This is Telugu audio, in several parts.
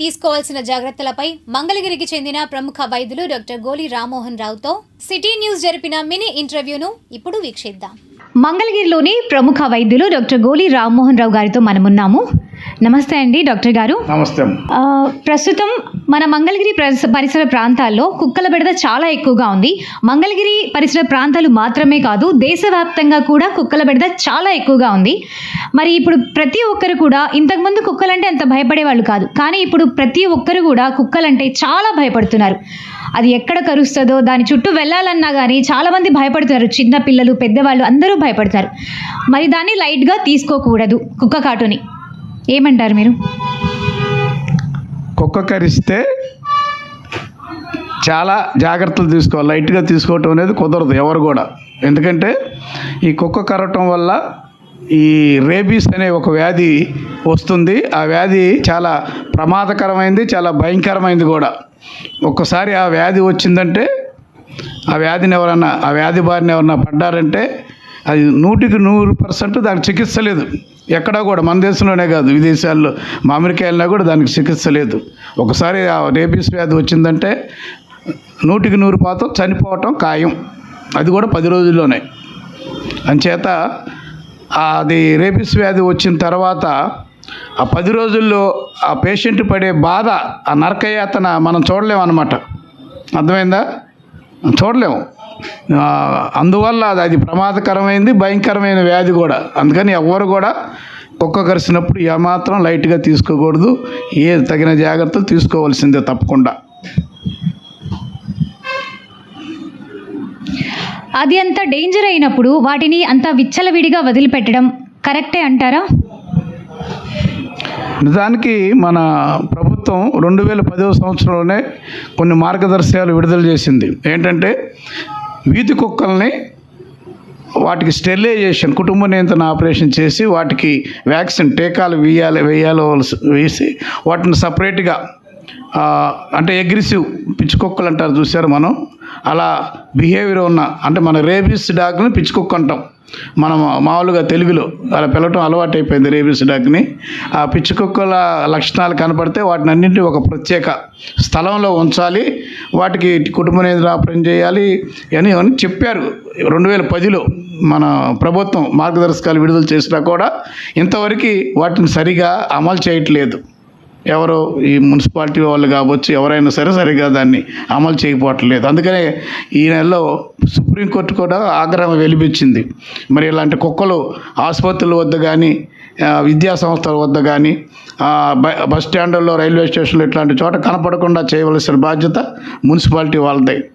తీసుకోవాల్సిన జాగ్రత్తలపై మంగళగిరికి చెందిన ప్రముఖ వైద్యులు డాక్టర్ గోలి రామ్మోహన్ రావుతో సిటీ న్యూస్ జరిపిన మినీ ఇంటర్వ్యూను ఇప్పుడు వీక్షిద్దాం. మంగళగిరిలోని ప్రముఖ వైద్యులు డాక్టర్ గోలి రామ్మోహన్ రావు గారితో మనమున్నాము. నమస్తే అండి డాక్టర్ గారు. నమస్తే ప్రస్తుతం మన మంగళగిరి ప్రస- పరిసర ప్రాంతాల్లో కుక్కల బెడద చాలా ఎక్కువగా ఉంది. మంగళగిరి పరిసర ప్రాంతాలు మాత్రమే కాదు దేశవ్యాప్తంగా కూడా కుక్కల బెడద చాలా ఎక్కువగా ఉంది. మరి ఇప్పుడు ప్రతి ఒక్కరు కూడా ఇంతకుముందు కుక్కలంటే అంత భయపడేవాళ్ళు కాదు. కానీ ఇప్పుడు ప్రతి ఒక్కరు కూడా కుక్కలంటే చాలా భయపడుతున్నారు. అది ఎక్కడ కరుస్తుందో దాని చుట్టూ వెళ్ళాలన్నా కానీ చాలామంది భయపడతారు. చిన్న పిల్లలు పెద్దవాళ్ళు అందరూ భయపడతారు. మరి దాన్ని లైట్గా తీసుకోకూడదు కుక్క కాటుని. ఏమంటారు మీరు? కుక్క కరిస్తే చాలా జాగ్రత్తలు తీసుకోవాలి. లైట్గా తీసుకోవటం అనేది కుదరదు ఎవరు కూడా. ఎందుకంటే ఈ కుక్క కరవటం వల్ల ఈ రేబీస్ అనే ఒక వ్యాధి వస్తుంది. ఆ వ్యాధి చాలా ప్రమాదకరమైంది చాలా భయంకరమైంది కూడా. ఒక్కసారి ఆ వ్యాధి వచ్చిందంటే ఆ వ్యాధిని ఎవరన్నా ఆ వ్యాధి బారిన ఎవరన్నా పడ్డారంటే అది నూటికి నూరు పర్సెంట్ దానికి చికిత్స లేదు. ఎక్కడా కూడా మన దేశంలోనే కాదు విదేశాల్లో మా అమెరికా వెళ్ళినా కూడా దానికి చికిత్స లేదు. ఒకసారి ఆ రేబీస్ వ్యాధి వచ్చిందంటే నూటికి నూరు పాతం చనిపోవటం ఖాయం. అది కూడా పది రోజుల్లోనే. అంచేత అది రేబీస్ వ్యాధి వచ్చిన తర్వాత ఆ పది రోజుల్లో ఆ పేషెంట్ పడే బాధ ఆ నరకయాతన మనం చూడలేము అనమాట అర్థమైందా? చూడలేము అందువల్ల అది అది ప్రమాదకరమైంది భయంకరమైన వ్యాధి కూడా. అందుకని ఎవరు కూడా కుక్క కరిసినప్పుడు ఏమాత్రం లైట్గా తీసుకోకూడదు. ఏ తగిన జాగ్రత్తలు తీసుకోవాల్సిందే తప్పకుండా. అది అంత డేంజర్ అయినప్పుడు వాటిని అంత విచ్చలవిడిగా వదిలిపెట్టడం కరెక్టే అంటారా? నిజానికి మన ప్రభుత్వం రెండు వేల పదవ సంవత్సరంలోనే కొన్ని మార్గదర్శకాలు విడుదల చేసింది. ఏంటంటే వీధి కుక్కల్ని వాటికి స్టెరిలైజేషన్ కుటుంబ నియంత్రణ ఆపరేషన్ చేసి వాటికి వ్యాక్సిన్ టీకాలు వేయాలి వేయాలో వేసి వాటిని సపరేట్గా అంటే అగ్రెసివ్ పిచ్చి కుక్కలు అంటారు చూసారు మనం? అలా బిహేవియర్ ఉన్న అంటే మన రేబీస్ డాగ్ని పిచ్చికొక్క అంటాం. మనం మామూలుగా తెలుగులో అలా పిలవటం అలవాటు అయిపోయింది రేబీస్ డాగ్ని ఆ పిచ్చికొక్కల లక్షణాలు కనపడితే వాటిని అన్నింటినీ ఒక ప్రత్యేక స్థలంలో ఉంచాలి. వాటికి కుటుంబ నియంత్రణ ఆపరేషన్ చేయాలి అని అని చెప్పారు. రెండు వేల పదిలో మన ప్రభుత్వం మార్గదర్శకాలు విడుదల చేసినా కూడా ఇంతవరకు వాటిని సరిగా అమలు చేయట్లేదు. ఎవరు ఈ మున్సిపాలిటీ వాళ్ళు కావచ్చు ఎవరైనా సరే సరిగా దాన్ని అమలు చేయకపోవట్లేదు. అందుకనే ఈ నెలలో సుప్రీంకోర్టు కూడా ఆగ్రహం వెలిపించింది. మరి ఇలాంటి కుక్కలు ఆసుపత్రుల వద్ద కానీ విద్యా సంస్థల వద్ద కానీ బ- బస్ స్టాండ్లో రైల్వే స్టేషన్లో ఇట్లాంటి చోట కనపడకుండా చేయవలసిన బాధ్యత మున్సిపాలిటీ వాళ్ళదే.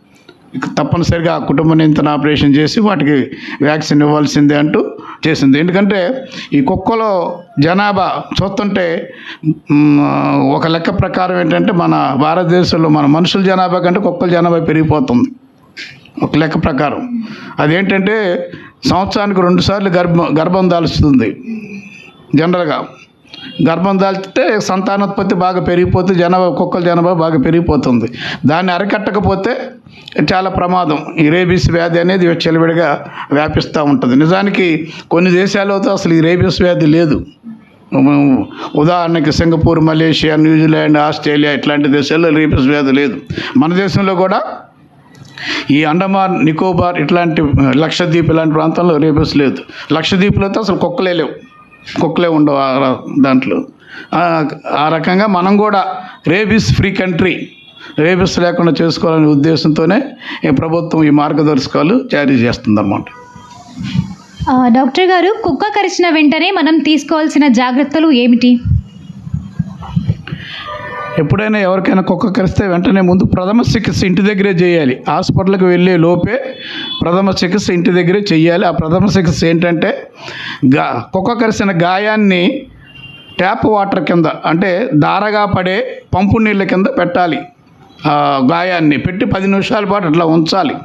తప్పనిసరిగా ఆ కుటుంబ నియంత్రణ ఆపరేషన్ చేసి వాటికి వ్యాక్సిన్ ఇవ్వాల్సిందే అంటూ చేసింది. ఎందుకంటే ఈ కుక్కలో జనాభా చూస్తుంటే ఒక లెక్క ప్రకారం ఏంటంటే మన భారతదేశంలో మన మనుషుల జనాభా కంటే కుక్కల జనాభా పెరిగిపోతుంది. ఒక లెక్క ప్రకారం. అదేంటంటే సంవత్సరానికి రెండుసార్లు గర్భం గర్భం దాల్చుతుంది. జనరల్గా. గర్భం దాల్చితే సంతానోత్పత్తి బాగా పెరిగిపోతుంది జనాభా కుక్కల జనాభా బాగా పెరిగిపోతుంది. దాన్ని అరికట్టకపోతే చాలా ప్రమాదం. ఈ రేబీస్ వ్యాధి అనేది చెలవిడిగా వ్యాపిస్తూ ఉంటుంది. నిజానికి కొన్ని దేశాలతో అసలు ఈ రేబీస్ వ్యాధి లేదు. ఉదాహరణకి సింగపూర్ మలేషియా న్యూజిలాండ్ ఆస్ట్రేలియా ఇట్లాంటి దేశాల్లో రేబీస్ వ్యాధి లేదు. మన దేశంలో కూడా ఈ అండమాన్ నికోబార్ ఇట్లాంటి లక్షద్వీప్ ఇలాంటి ప్రాంతంలో రేబస్ లేదు. లక్షద్వీప్లో అయితే అసలు కుక్కలే లేవు. కుక్కలే ఉండవు దాంట్లో. ఆ, రకంగా మనం కూడా రేబీస్ ఫ్రీ కంట్రీ రేబీస్ లేకుండా చేసుకోవాలనే ఉద్దేశంతోనే ఈ ప్రభుత్వం ఈ మార్గదర్శకాలు జారీ చేస్తుందన్నమాట. డాక్టర్ గారు కుక్క కరిచిన వెంటనే మనం తీసుకోవాల్సిన జాగ్రత్తలు ఏమిటి? ఎప్పుడైనా ఎవరికైనా కుక్క కరిస్తే వెంటనే ముందు ప్రథమ చికిత్స ఇంటి దగ్గరే చేయాలి. హాస్పిటల్కి వెళ్ళే లోపే ప్రథమ చికిత్స ఇంటి దగ్గరే చేయాలి ఆ ప్రథమ చికిత్స ఏంటంటే గా కుక్క కరిసిన గాయాన్ని ట్యాప్ వాటర్ కింద అంటే దారగా పడే పంపు నీళ్ళ కింద పెట్టాలి. ఆ గాయాన్ని పెట్టి పది నిమిషాల పాటు అట్లా ఉంచాలి.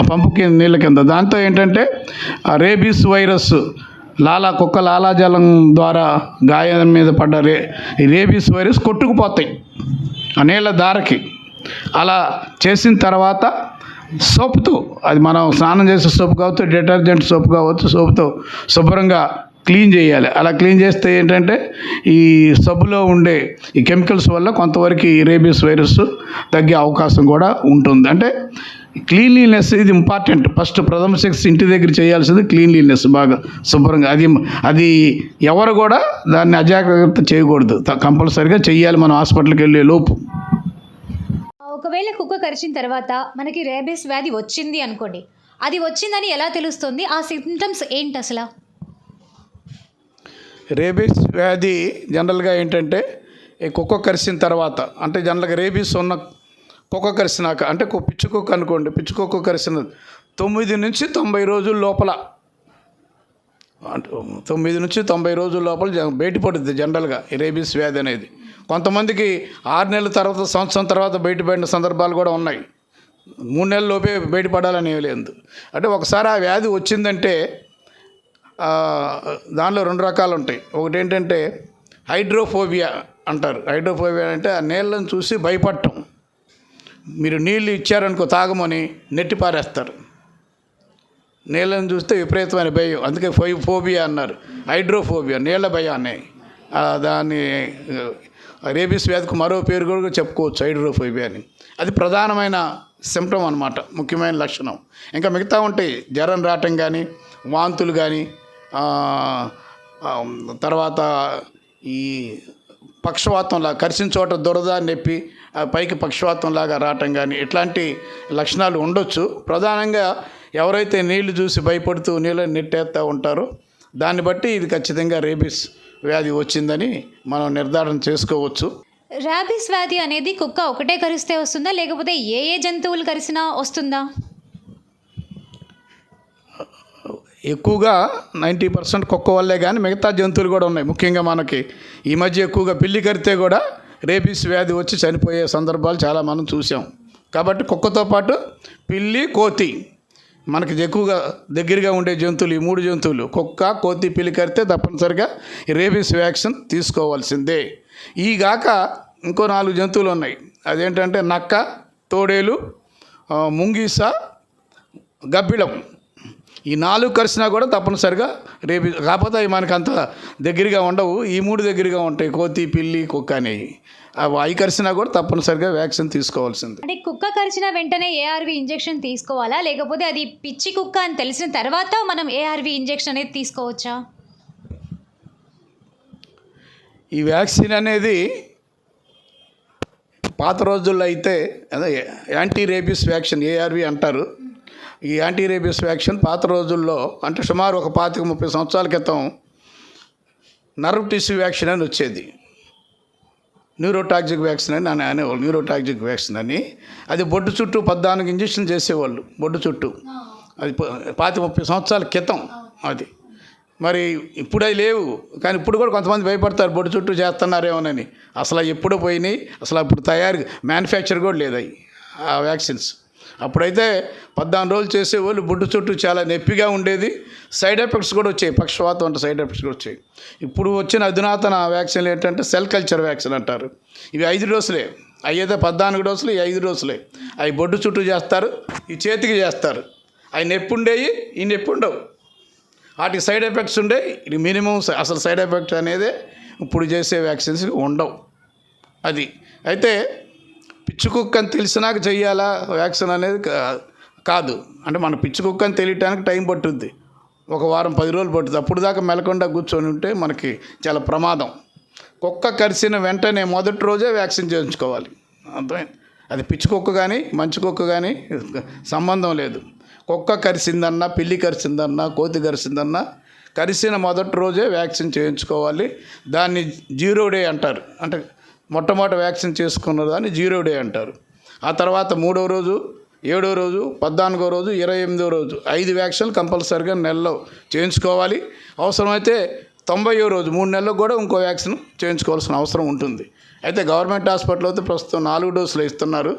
ఆ పంపు కింద నీళ్ళ కింద. దాంతో ఏంటంటే రేబీస్ వైరస్ లాలా కుక్క లాలాజలం ద్వారా గాయం మీద పడ్డ రే ఈ రేబీస్ వైరస్ కొట్టుకుపోతాయి. ఆ నీళ్ళ దారకి అలా చేసిన తర్వాత సోపుతో అది మనం స్నానం చేసే సోపు కావచ్చు డిటర్జెంట్ సోపు కావచ్చు సోపుతో శుభ్రంగా క్లీన్ చేయాలి. అలా క్లీన్ చేస్తే ఏంటంటే ఈ సబ్బులో ఉండే ఈ కెమికల్స్ వల్ల కొంతవరకు ఈ రేబీస్ వైరస్ తగ్గే అవకాశం కూడా ఉంటుంది. అంటే క్లీన్లీనెస్ ఇది ఇంపార్టెంట్ ఫస్ట్ ప్రథమ శిక్ష ఇంటి దగ్గర చేయాల్సింది క్లీన్లీనెస్ బాగా శుభ్రంగా. అది అది ఎవరు కూడా దాన్ని అజాగ్రత్త చేయకూడదు. కంపల్సరిగా చెయ్యాలి. మనం హాస్పిటల్కి వెళ్ళే లోపు. ఒకవేళ కుక్క కరిచిన తర్వాత మనకి రేబీస్ వ్యాధి వచ్చింది అనుకోండి. అది వచ్చిందని ఎలా తెలుస్తుంది? ఆ సిమ్టమ్స్ ఏంటి అసలు? రేబీస్ వ్యాధి జనరల్గా ఏంటంటే ఈ కుక్క కరిసిన తర్వాత అంటే జనరల్గా రేబీస్ ఉన్న కుక్క కరిసినాక అంటే కు- పిచ్చి కుక్క అనుకోండి పిచ్చి కుక్క కరిసిన తొమ్మిది నుంచి తొంభై రోజుల లోపల అంటే తొమ్మిది నుంచి తొంభై రోజుల లోపల జ- బయటపడుద్ది జనరల్గా ఈ రేబీస్ వ్యాధి అనేది. కొంతమందికి ఆరు నెలల తర్వాత సంవత్సరం తర్వాత బయటపడిన సందర్భాలు కూడా ఉన్నాయి. మూడు నెలల లోపే బయటపడాలని లేదు. అంటే ఒకసారి ఆ వ్యాధి వచ్చిందంటే దానిలో రెండు రకాలు ఉంటాయి. ఒకటి ఏంటంటే హైడ్రోఫోబియా అంటారు. హైడ్రోఫోబియా అంటే ఆ నీళ్ళని చూసి భయపడటం. మీరు నీళ్ళు ఇచ్చారనుకో తాగమని నెట్టి పారేస్తారు. నీళ్ళని చూస్తే విపరీతమైన భయం. అందుకే ఫో ఫోబియా అన్నారు. హైడ్రోఫోబియా నీళ్ళ భయాన్ని. దాన్ని రేబీస్ వ్యాధికి మరో పేరు కూడా చెప్పుకోవచ్చు హైడ్రోఫోబియా అని. అది ప్రధానమైన సిమ్టమ్ అనమాట ముఖ్యమైన లక్షణం. ఇంకా మిగతా ఉంటాయి. జ్వరం రావటం కానీ వాంతులు కానీ తర్వాత ఈ పక్షవాతంలా కరిసిన చోట దురద నొప్పి పైకి పక్షవాతంలాగా రావటం కానీ ఇట్లాంటి లక్షణాలు ఉండొచ్చు. ప్రధానంగా ఎవరైతే నీళ్ళు చూసి భయపడుతూ నీళ్ళని నెట్టేస్తూ ఉంటారో దాన్ని బట్టి ఇది ఖచ్చితంగా రేబీస్ వ్యాధి వచ్చిందని మనం నిర్ధారణ చేసుకోవచ్చు. ర్యాబీస్ వ్యాధి అనేది కుక్క ఒకటే కరిస్తే వస్తుందా? లేకపోతే ఏ ఏ జంతువులు కరిసినా వస్తుందా? ఎక్కువగా నైంటీ పర్సెంట్ కుక్క వల్లే కానీ మిగతా జంతువులు కూడా ఉన్నాయి. ముఖ్యంగా మనకి ఈ మధ్య ఎక్కువగా పిల్లి కరితే కూడా రేబీస్ వ్యాధి వచ్చి చనిపోయే సందర్భాలు చాలా మనం చూసాం. కాబట్టి కుక్కతో పాటు పిల్లి కోతి. మనకి ఎక్కువగా దగ్గరగా ఉండే జంతువులు ఈ మూడు జంతువులు కుక్క కోతి పిల్లి కడితే తప్పనిసరిగా రేబీస్ వ్యాక్సిన్ తీసుకోవాల్సిందే. ఈ గాక ఇంకో నాలుగు జంతువులు ఉన్నాయి. అదేంటంటే నక్క తోడేలు ముంగీస గబ్బిళం ఈ నాలుగు కలిసినా కూడా తప్పనిసరిగా రేపు కాకపోతే అవి మనకు అంత దగ్గరగా ఉండవు. ఈ మూడు దగ్గరగా ఉంటాయి. కోతి పిల్లి కుక్క అనేవి అవి అవి కలిసినా కూడా తప్పనిసరిగా వ్యాక్సిన్ తీసుకోవాల్సింది. అంటే కుక్క కరిచిన వెంటనే ఏఆర్వి ఇంజెక్షన్ తీసుకోవాలా? లేకపోతే అది పిచ్చి కుక్క అని తెలిసిన తర్వాత మనం ఏఆర్వి ఇంజెక్షన్ అనేది తీసుకోవచ్చా? ఈ వ్యాక్సిన్ అనేది పాత రోజుల్లో అయితే అదే యాంటీ రేబీస్ వ్యాక్సిన్ ఏఆర్వి అంటారు. ఈ యాంటీ రేబీస్ వ్యాక్సిన్ పాత రోజుల్లో అంటే సుమారు ఒక పాతిక ముప్పై సంవత్సరాల క్రితం నర్వ్ టిష్యూ వ్యాక్సిన్ అని వచ్చేది. న్యూరోటాక్సిక్ వ్యాక్సిన్ అని అని అనేవాళ్ళు న్యూరోటాక్సిక్ వ్యాక్సిన్ అని. అది బొడ్డు చుట్టూ పద్నాలుగు ఇంజక్షన్ చేసేవాళ్ళు బొడ్డు చుట్టూ. అది పాతి ముప్పై సంవత్సరాల క్రితం అది. మరి ఇప్పుడు అవి లేవు కానీ ఇప్పుడు కూడా కొంతమంది భయపడతారు బొడ్డు చుట్టూ చేస్తున్నారేమోనని. అసలు ఎప్పుడో పోయినాయి? అసలు అప్పుడు తయారు మ్యానుఫ్యాక్చర్ కూడా లేదు అవి ఆ వ్యాక్సిన్స్ అప్పుడైతే పద్నాలుగు రోజులు చేసేవాళ్ళు బొడ్డు చుట్టూ చాలా నొప్పిగా ఉండేది. సైడ్ ఎఫెక్ట్స్ కూడా వచ్చాయి. పక్షవాతం అంటే సైడ్ ఎఫెక్ట్స్ కూడా వచ్చాయి. ఇప్పుడు వచ్చిన అధునాతన వ్యాక్సిన్లు ఏంటంటే సెల్ కల్చర్ వ్యాక్సిన్ అంటారు. ఇవి ఐదు డోసులే. అయ్యేదే పద్నాలుగు డోసులు ఈ ఐదు డోసులే. అవి బొడ్డు చుట్టూ చేస్తారు ఈ చేతికి చేస్తారు. అవి నొప్పి ఉండేవి ఈ నొప్పి ఉండవు. వాటికి సైడ్ ఎఫెక్ట్స్ ఉండే ఇది మినిమం అసలు సైడ్ ఎఫెక్ట్ అనేది ఇప్పుడు చేసే వ్యాక్సిన్స్ ఉండవు. అది. అయితే పిచ్చి కుక్క అని తెలిసినాక చెయ్యాలా? వ్యాక్సిన్ అనేది కాదు. అంటే మన పిచ్చి కుక్క అని తెలియటానికి టైం పట్టుద్ది ఒక వారం పది రోజులు పట్టుద్ది అప్పుడు దాకా మెలకుండా కూర్చొని ఉంటే మనకి చాలా ప్రమాదం. కుక్క కరిసిన వెంటనే మొదటి రోజే వ్యాక్సిన్ చేయించుకోవాలి. అర్థమైంది? అది పిచ్చి కుక్క కానీ మంచి కుక్క కానీ సంబంధం లేదు. కుక్క కరిసిందన్నా పిల్లి కరిసిందన్నా కోతి కరిసిందన్నా కరిసిన మొదటి రోజే వ్యాక్సిన్ చేయించుకోవాలి. దాన్ని జీరో డే అంటారు. అంటే మొట్టమొదటి వ్యాక్సిన్ చేసుకున్న దాన్ని జీరో డే అంటారు. ఆ తర్వాత మూడో రోజు ఏడో రోజు పద్నాలుగో రోజు ఇరవై ఎనిమిదో రోజు ఐదు వ్యాక్సిన్లు కంపల్సరిగా నెలలో చేయించుకోవాలి. అవసరమైతే తొంభైయో రోజు మూడు నెలలకు కూడా ఇంకో వ్యాక్సిన్ చేయించుకోవాల్సిన అవసరం ఉంటుంది. అయితే గవర్నమెంట్ హాస్పిటల్ అయితే ప్రస్తుతం నాలుగు డోసులు ఇస్తున్నారు.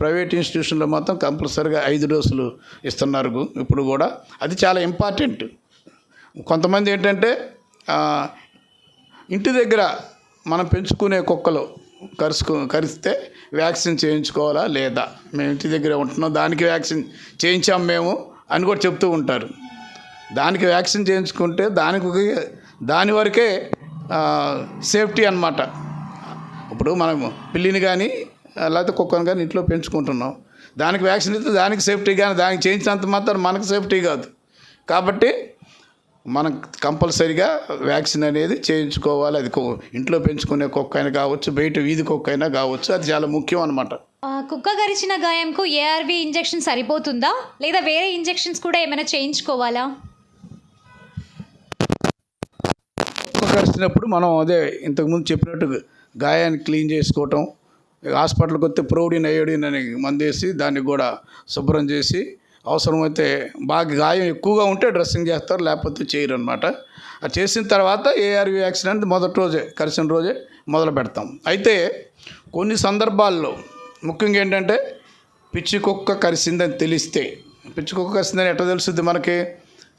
ప్రైవేట్ ఇన్స్టిట్యూషన్లో మాత్రం కంపల్సరిగా ఐదు డోసులు ఇస్తున్నారు ఇప్పుడు కూడా. అది చాలా ఇంపార్టెంట్. కొంతమంది ఏంటంటే ఇంటి దగ్గర మనం పెంచుకునే కుక్కలు కరుసుకు కరిస్తే వ్యాక్సిన్ చేయించుకోవాలా లేదా? మేము ఇంటి దగ్గర ఉంటున్నాం. దానికి వ్యాక్సిన్ చేయించాం మేము అని కూడా చెప్తూ ఉంటారు. దానికి వ్యాక్సిన్ చేయించుకుంటే దానికి దాని వరకే సేఫ్టీ అన్నమాట. ఇప్పుడు మనం పిల్లిని కానీ లేకపోతే కుక్కను కానీ ఇంట్లో పెంచుకుంటున్నాం. దానికి వ్యాక్సిన్ ఇస్తే దానికి సేఫ్టీ కానీ దానికి చేయించినంత మాత్రం మనకు సేఫ్టీ కాదు. కాబట్టి మనం కంపల్సరిగా వ్యాక్సిన్ అనేది చేయించుకోవాలి. అది ఇంట్లో పెంచుకునే కుక్క అయినా కావచ్చు బయట వీధి కుక్క అయినా కావచ్చు అది చాలా ముఖ్యం అనమాట కుక్క గరిచిన గాయంకు ఏఆర్వి ఇంజెక్షన్ సరిపోతుందా? లేదా వేరే ఇంజెక్షన్స్ కూడా ఏమైనా చేయించుకోవాలా? కుక్క కరిచినప్పుడు మనం అదే ఇంతకుముందు చెప్పినట్టు గాయాన్ని క్లీన్ చేసుకోవటం హాస్పిటల్కి వస్తే ప్రోడిన్ అయోడిన్ అని మందేసి దాన్ని కూడా శుభ్రం చేసి అవసరమైతే బాగా గాయం ఎక్కువగా ఉంటే డ్రెస్సింగ్ చేస్తారు లేకపోతే చేయరు అనమాట అది చేసిన తర్వాత ఏఆర్వి యాక్సిడెంట్ మొదటి రోజే కలిసిన రోజే మొదలు పెడతాం. అయితే కొన్ని సందర్భాల్లో ముఖ్యంగా ఏంటంటే పిచ్చి కుక్క కరిసిందని తెలిస్తే పిచ్చి కుక్క కరిసిందని ఎట్లా తెలుస్తుంది మనకి?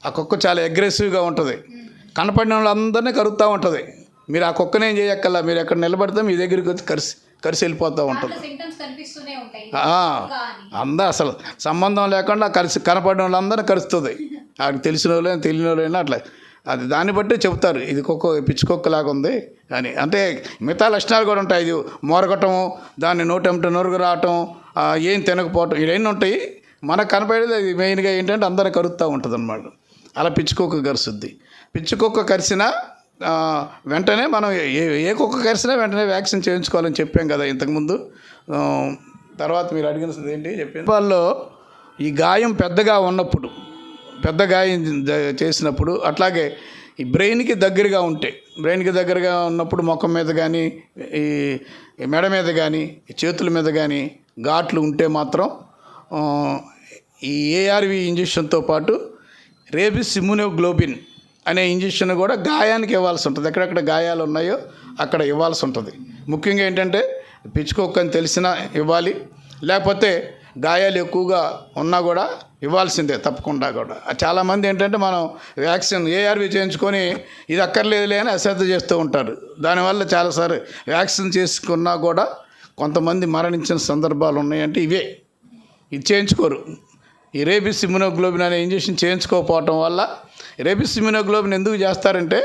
ఆ కుక్క చాలా అగ్రెసివ్గా ఉంటుంది. కనపడిన వాళ్ళందరినీ కరుగుతూ ఉంటుంది. మీరు ఆ కుక్కనే ఏం చేయక్కల్లా మీరు ఎక్కడ నిలబడితే మీ దగ్గరికి వచ్చి కరిసి కరిసి వెళ్ళిపోతూ ఉంటుంది అందా అసలు సంబంధం లేకుండా కలిసి కనపడిన వాళ్ళందరినీ కరుస్తుంది. ఆడికి తెలిసిన వాళ్ళైనా తెలియని వాళ్ళైనా అట్లా. అది దాన్ని బట్టి చెప్తారు ఇది కుక్క పిచ్చి కుక్కలాగా ఉంది అని. అంటే మిగతా లక్షణాలు కూడా ఉంటాయి. ఇది మోరగటము దాన్ని నోటెంట నొరుగు రావటం ఏం తినకపోవటం ఇవన్నీ ఉంటాయి. మనకు కనపడేది అది మెయిన్గా ఏంటంటే అందరిని కరుస్తూ ఉంటుంది అనమాట అలా పిచ్చి కుక్క కరుస్తుంది. పిచ్చి కుక్క కరిసినా వెంటనే మనం ఏ ఏ కుక్క కరిసినా వెంటనే వ్యాక్సిన్ చేయించుకోవాలని చెప్పాం కదా ఇంతకుముందు. తర్వాత మీరు అడిగిన ఏంటి? చెప్పాను వాళ్ళు ఈ గాయం పెద్దగా ఉన్నప్పుడు పెద్ద గాయం చేసినప్పుడు అట్లాగే ఈ బ్రెయిన్కి దగ్గరగా ఉంటే బ్రెయిన్కి దగ్గరగా ఉన్నప్పుడు ముఖం మీద కానీ ఈ మెడ మీద కానీ చేతుల మీద కానీ ఘాట్లు ఉంటే మాత్రం ఈ ఏఆర్వి ఇంజెక్షన్తో పాటు రేబిస్ ఇమ్యూనోగ్లోబిన్ అనే ఇంజెక్షన్ కూడా గాయానికి ఇవ్వాల్సి ఉంటుంది. ఎక్కడెక్కడ గాయాలు ఉన్నాయో అక్కడ ఇవ్వాల్సి ఉంటుంది. ముఖ్యంగా ఏంటంటే పిచ్చుకోకని తెలిసినా ఇవ్వాలి. లేకపోతే గాయాలు ఎక్కువగా ఉన్నా కూడా ఇవ్వాల్సిందే తప్పకుండా కూడా. చాలామంది ఏంటంటే మనం వ్యాక్సిన్ ఏఆర్వి చేయించుకొని ఇది అక్కర్లేదులే అని అశ్రద్ధ చేస్తూ ఉంటారు. దానివల్ల చాలాసార్లు వ్యాక్సిన్ చేసుకున్నా కూడా కొంతమంది మరణించిన సందర్భాలు ఉన్నాయంటే ఇవే. ఇది చేయించుకోరు. ఈ రేబిస్ ఇమ్యునోగ్లోబిన్ అనే ఇంజెక్షన్ చేయించుకోకపోవటం వల్ల రేబిస్ ఇమ్యూనోగ్లోబిన్ ఎందుకు చేస్తారంటే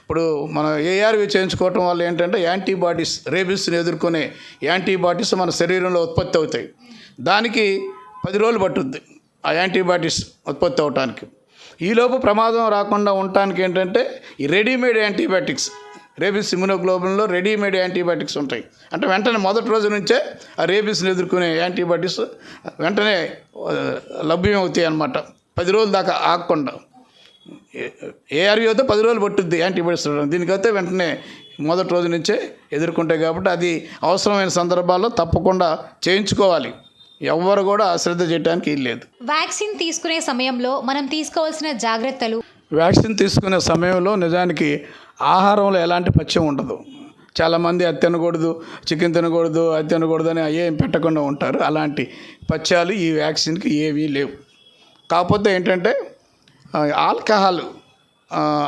ఇప్పుడు మనం ఏఆర్వి చేయించుకోవటం వల్ల ఏంటంటే యాంటీబాడీస్ రేబిస్ని ఎదుర్కొనే యాంటీబాడీస్ మన శరీరంలో ఉత్పత్తి అవుతాయి. దానికి పది రోజులు పట్టుద్ది ఆ యాంటీబాడీస్ ఉత్పత్తి అవటానికి. ఈలోపు ప్రమాదం రాకుండా ఉండటానికి ఏంటంటే ఈ రెడీమేడ్ యాంటీబయాటిక్స్ రేబిస్ ఇమ్యునోగ్లోబిన్లో రెడీమేడ్ యాంటీబయాటిక్స్ ఉంటాయి. అంటే వెంటనే మొదటి రోజు నుంచే ఆ రేబిస్ని ఎదుర్కొనే యాంటీబయాటిక్స్ వెంటనే లభ్యం అవుతాయి అన్నమాట. పది రోజుల దాకా ఆగకుండా. ఏఆర్వీ అయితే పది రోజులు పట్టుద్ది యాంటీబయాటిక్స్ దీనికైతే వెంటనే మొదటి రోజు నుంచే ఎదుర్కొంటాయి కాబట్టి అది అవసరమైన సందర్భాల్లో తప్పకుండా చేయించుకోవాలి. ఎవ్వరు కూడా అశ్రద్ధ చేయడానికి లేదు. వ్యాక్సిన్ తీసుకునే సమయంలో మనం తీసుకోవాల్సిన జాగ్రత్తలు? వ్యాక్సిన్ తీసుకునే సమయంలో నిజానికి ఆహారంలో ఎలాంటి పథ్యం ఉండదు. చాలామంది అది తినకూడదు చికెన్ తినకూడదు అది తినకూడదు అని ఏం పెట్టకుండా ఉంటారు. అలాంటి పథ్యాలు ఈ వ్యాక్సిన్కి ఏవీ లేవు. కాకపోతే ఏంటంటే ఆల్కహాల్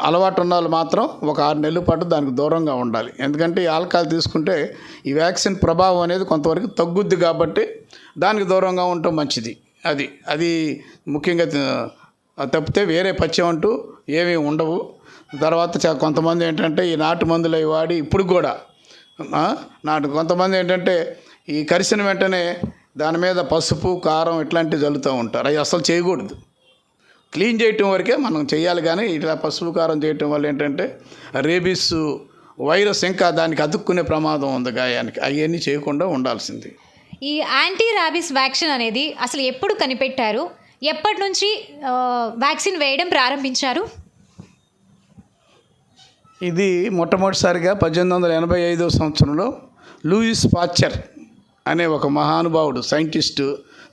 అలవాటు ఉన్న వాళ్ళు మాత్రం ఒక ఆరు నెలల పాటు దానికి దూరంగా ఉండాలి. ఎందుకంటే ఈ ఆల్కహాల్ తీసుకుంటే ఈ వ్యాక్సిన్ ప్రభావం అనేది కొంతవరకు తగ్గుద్ది కాబట్టి దానికి దూరంగా ఉండటం మంచిది. అది అది ముఖ్యంగా తప్పితే వేరే పచ్చి అంటూ ఏమీ ఉండవు. తర్వాత చా- కొంతమంది ఏంటంటే ఈ నాటు మందులు అవి వాడి ఇప్పుడు కూడా నాటు కొంతమంది ఏంటంటే ఈ కరిసిన వెంటనే దాని మీద పసుపు కారం ఇట్లాంటివి చల్లుతూ ఉంటారు. అవి అసలు చేయకూడదు. క్లీన్ చేయటం వరకే మనం చేయాలి కానీ ఇట్లా పసుపు కారం చేయటం వల్ల ఏంటంటే రేబీస్ వైరస్ ఇంకా దానికి అతుక్కునే ప్రమాదం ఉంది గాయానికి. అవన్నీ చేయకుండా ఉండాల్సింది. ఈ యాంటీ ర్యాబిస్ వ్యాక్సిన్ అనేది అసలు ఎప్పుడు కనిపెట్టారు? ఎప్పటి నుంచి వ్యాక్సిన్ వేయడం ప్రారంభించారు? ఇది మొట్టమొదటిసారిగా పద్దెనిమిది వందల ఎనభై ఐదో సంవత్సరంలో లూయిస్ పాచర్ అనే ఒక మహానుభావుడు సైంటిస్టు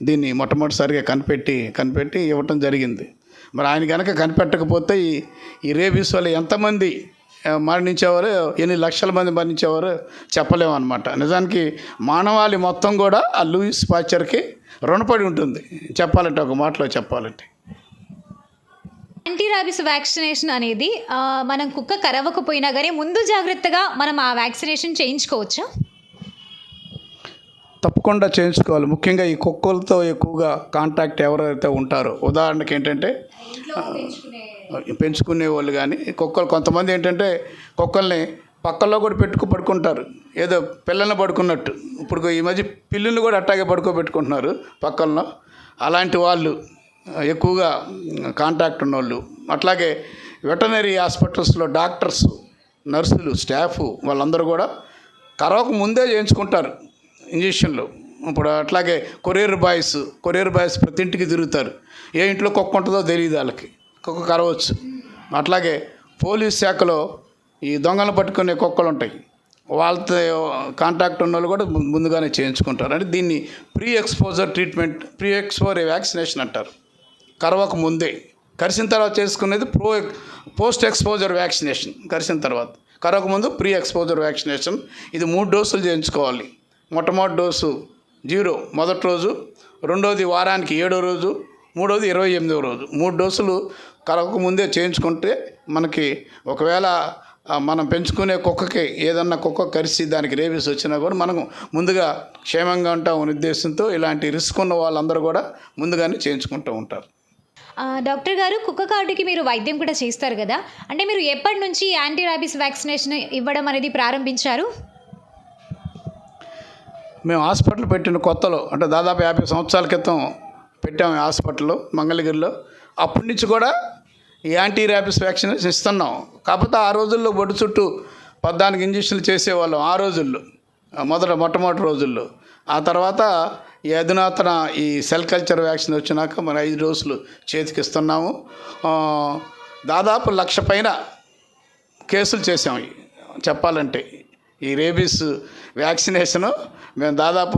దీన్ని మొట్టమొదటిసారిగా కనిపెట్టి కనిపెట్టి ఇవ్వటం జరిగింది. మరి ఆయన కనుక కనిపెట్టకపోతే ఈ ఈ రేబీస్ వల్ల ఎంతమంది మరణించేవారు ఎన్ని లక్షల మంది మరణించేవారు చెప్పలేము అనమాట నిజానికి మానవాళి మొత్తం కూడా ఆ లూయిస్ పాచర్కి రుణపడి ఉంటుంది. చెప్పాలంటే ఒక మాటలో చెప్పాలంటే. యాంటీ రాబిస్ వ్యాక్సినేషన్ అనేది మనం కుక్క కరవకపోయినా కానీ ముందు జాగ్రత్తగా మనం ఆ వ్యాక్సినేషన్ చేయించుకోవచ్చా? తప్పకుండా చేయించుకోవాలి. ముఖ్యంగా ఈ కుక్కలతో ఎక్కువగా కాంటాక్ట్ ఎవరైతే ఉంటారో ఉదాహరణకి ఏంటంటే పెంచుకునే వాళ్ళు కానీ కుక్కలు కొంతమంది ఏంటంటే కుక్కల్ని పక్కల్లో కూడా పెట్టుకు పడుకుంటారు. ఏదో పిల్లల్ని పడుకున్నట్టు. ఇప్పుడు ఈ మధ్య పిల్లుల్ని కూడా అట్టాగే పడుకోబెట్టుకుంటున్నారు పక్కల్లో. అలాంటి వాళ్ళు ఎక్కువగా కాంటాక్ట్ ఉన్నోళ్ళు. అట్లాగే వెటనరీ హాస్పిటల్స్లో డాక్టర్స్ నర్సులు స్టాఫ్ వాళ్ళందరూ కూడా కరవక ముందే చేయించుకుంటారు. ఇంజక్షన్లు. ఇప్పుడు అట్లాగే కొరియర్ బాయ్స్ కొరియర్ బాయ్స్ ప్రతి ఇంటికి తిరుగుతారు. ఏ ఇంట్లో కుక్క ఉంటుందో తెలియదు వాళ్ళకి. కుక్క కరవచ్చు. అట్లాగే పోలీస్ శాఖలో ఈ దొంగలు పట్టుకునే కుక్కలు ఉంటాయి. వాళ్ళతో కాంటాక్ట్ ఉన్న వాళ్ళు కూడా ముందుగానే చేయించుకుంటారు. అంటే దీన్ని pre exposure treatment pre exposure vaccination అంటారు. కరవక ముందే. కరిసిన తర్వాత చేసుకునేది ప్రో పోస్ట్ ఎక్స్పోజర్ వ్యాక్సినేషన్. కరిసిన తర్వాత. కరవక ముందు ప్రీ ఎక్స్పోజర్ వ్యాక్సినేషన్. ఇది మూడు డోసులు చేయించుకోవాలి. మొట్టమొదటి డోసు జీరో మొదటి రోజు రెండోది వారానికి ఏడో రోజు మూడోది ఇరవై ఎనిమిదో రోజు. మూడు డోసులు కలవక ముందే చేయించుకుంటే మనకి ఒకవేళ మనం పెంచుకునే కుక్కకి ఏదన్నా కుక్క కరిసి దానికి రేబీస్ వచ్చినా కూడా మనం ముందుగా క్షేమంగా ఉంటాం అనే ఉద్దేశంతో ఇలాంటి రిస్క్ ఉన్న వాళ్ళందరూ కూడా ముందుగానే చేయించుకుంటూ ఉంటారు. డాక్టర్ గారు కుక్క కాటుకి మీరు వైద్యం కూడా చేస్తారు కదా? అంటే మీరు ఎప్పటి నుంచి యాంటీ ర్యాబీస్ వ్యాక్సినేషన్ ఇవ్వడం అనేది ప్రారంభించారు? మేము హాస్పిటల్ పెట్టిన కొత్తలో అంటే దాదాపు యాభై సంవత్సరాల క్రితం పెట్టాము హాస్పిటల్లో మంగళగిరిలో. అప్పటి నుంచి కూడా ఈ యాంటీ ర్యాబిస్ వ్యాక్సినేషన్ ఇస్తున్నాం. కాకపోతే ఆ రోజుల్లో బొడ్డు చుట్టూ పద్నాలుగు ఇంజక్షన్లు చేసేవాళ్ళం ఆ రోజుల్లో మొదట మొట్టమొదటి రోజుల్లో. ఆ తర్వాత ఈ అధునాతన ఈ సెల్ కల్చర్ వ్యాక్సిన్ వచ్చినాక మరి ఐదు డోసులు చేతికి ఇస్తున్నాము. దాదాపు లక్ష పైన కేసులు చేసాము చెప్పాలంటే. ఈ రేబీస్ వ్యాక్సినేషను మేము దాదాపు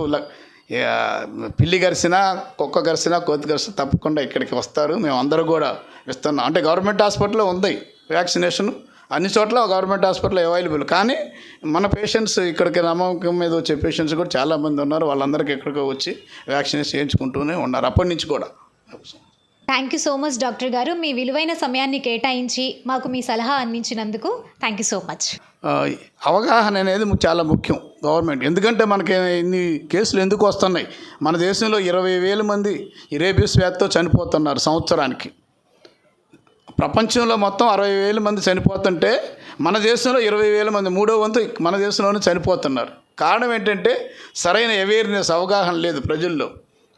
పిల్లి గరిసినా కుక్క గరిసినా కోతి గరిసినా తప్పకుండా ఇక్కడికి వస్తారు. మేము అందరూ కూడా ఇస్తున్నాం. అంటే గవర్నమెంట్ హాస్పిటల్లో ఉంది వ్యాక్సినేషన్. అన్ని చోట్ల గవర్నమెంట్ హాస్పిటల్ అవైలబుల్. కానీ మన పేషెంట్స్ ఇక్కడికి నమ్మకం మీద వచ్చే పేషెంట్స్ కూడా చాలామంది ఉన్నారు. వాళ్ళందరికీ ఇక్కడికి వచ్చి వ్యాక్సినేషన్ చేయించుకుంటూనే ఉన్నారు. అప్పటి నుంచి కూడా. Thank you so much doctor గారు. మీ విలువైన సమయాన్ని కేటాయించి మాకు మీ సలహా అందించినందుకు థ్యాంక్ యూ సో మచ్ అవగాహన అనేది చాలా ముఖ్యం గవర్నమెంట్. ఎందుకంటే మనకి ఇన్ని కేసులు ఎందుకు వస్తున్నాయి? మన దేశంలో ఇరవై వేల మంది ఇరేబియస్ వ్యాధితో చనిపోతున్నారు సంవత్సరానికి. ప్రపంచంలో మొత్తం అరవై వేల మంది చనిపోతుంటే మన దేశంలో ఇరవై వేల మంది మూడో వంతు మన దేశంలోనే చనిపోతున్నారు. కారణం ఏంటంటే సరైన అవేర్నెస్ అవగాహన లేదు ప్రజల్లో.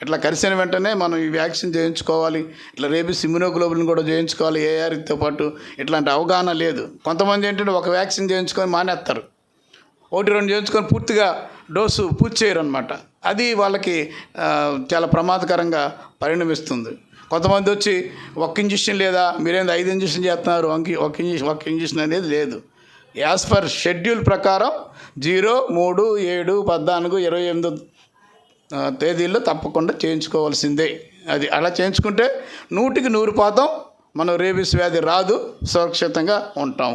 ఇట్లా కలిసిన వెంటనే మనం ఈ వ్యాక్సిన్ చేయించుకోవాలి ఇట్లా రేబీస్ ఇమ్యునోగ్లోబులిన్ కూడా చేయించుకోవాలి ఏఆర్తో పాటు ఇట్లాంటి అవగాహన లేదు. కొంతమంది ఏంటంటే ఒక వ్యాక్సిన్ చేయించుకొని మానేస్తారు. ఒకటి రెండు చేయించుకొని పూర్తిగా డోసు పూర్తి చేయరు అనమాట అది వాళ్ళకి చాలా ప్రమాదకరంగా పరిణమిస్తుంది. కొంతమంది వచ్చి ఒక్క ఇంజక్షన్ లేదా? మీరేంది ఐదు ఇంజక్షన్ చేస్తున్నారు? ఒక ఒక ఇంజక్షన్ ఒక్క ఇంజక్షన్ అనేది లేదు. యాజ్ పర్ షెడ్యూల్ ప్రకారం జీరో మూడు ఏడు పద్నాలుగు ఇరవై ఎనిమిది తేదీల్లో తప్పకుండా చేయించుకోవాల్సిందే. అది అలా చేయించుకుంటే నూటికి నూరు శాతం మనం రేబీస్ వ్యాధి రాదు సురక్షితంగా ఉంటాం.